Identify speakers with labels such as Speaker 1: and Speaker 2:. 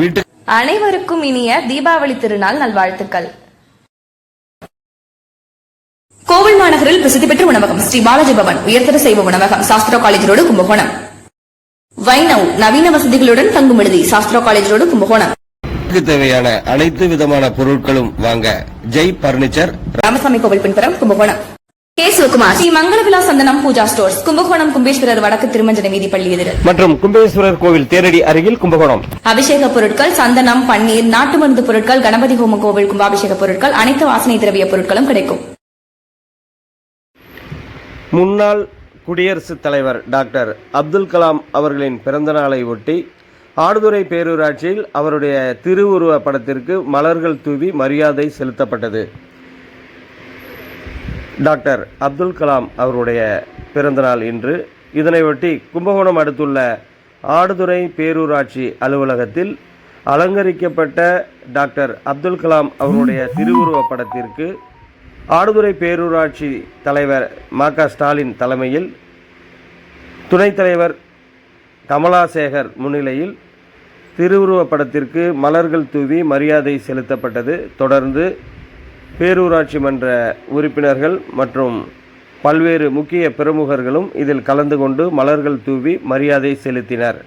Speaker 1: வீட்டு
Speaker 2: அனைவருக்கும் இனிய தீபாவளி திருநாள் நல்வாழ்த்துக்கள். கோவில் மாநகரில் பிரசித்தி பெற்ற உணவகம் ஸ்ரீ பாலாஜி பவன் உயர்தர செய்வ உணவகம் சாஸ்திரா காலேஜ் ரோடு கும்பகோணம். வைணவ் நவீன வசதிகளுடன் தங்கும் விடுதி சாஸ்திரா காலேஜ் ரோடு கும்பகோணம்
Speaker 1: தேவையான அனைத்து விதமான பொருட்களும் வாங்க. ஜெய் பர்னிச்சர்
Speaker 2: ராமசாமி கோவில் பின்புறம் கும்பகோணம். கே சிவகுமார். ஸ்ரீ மங்களவிலா சந்தனம் பூஜா ஸ்டோர்ஸ் கும்பகோணம் கும்பேஸ்வரர் வடக்கு திருமஞ்சன வீதி பள்ளி எதிர்
Speaker 3: மற்றும் கும்பேஸ்வரர் கோவில் தேரடி அருகில் கும்பகோணம்.
Speaker 2: அபிஷேக பொருட்கள் சந்தனம் பன்னீர் நாட்டு மருந்து பொருட்கள் கணபதி ஹோம கோவில் கும்பாபிஷேக பொருட்கள் அனைத்து வாசனை திரவிய பொருட்களும் கிடைக்கும்.
Speaker 3: முன்னாள் குடியரசுத் தலைவர் டாக்டர் அப்துல் கலாம் அவர்களின் பிறந்த நாளை ஒட்டி ஆடுதுறை பேரூராட்சியில் அவருடைய திருவுருவ படத்திற்கு மலர்கள் தூவி மரியாதை செலுத்தப்பட்டது. டாக்டர் அப்துல் கலாம் அவருடைய பிறந்தநாள் இன்று. இதனையொட்டி கும்பகோணம் அடுத்துள்ள ஆடுதுறை பேரூராட்சி அலுவலகத்தில் அலங்கரிக்கப்பட்ட டாக்டர் அப்துல் கலாம் அவருடைய திருவுருவ படத்திற்கு ஆடுதுறை பேரூராட்சி தலைவர் ம க ஸ்டாலின் தலைமையில் துணைத் தலைவர் கமலாசேகர் முன்னிலையில் திருவுருவப் படத்திற்கு மலர்கள் தூவி மரியாதை செலுத்தப்பட்டது. தொடர்ந்து பேரூராட்சி மன்ற உறுப்பினர்கள் மற்றும் பல்வேறு முக்கிய பிரமுகர்களும் இதில் கலந்து கொண்டு மலர்கள் தூவி மரியாதை செலுத்தினர்.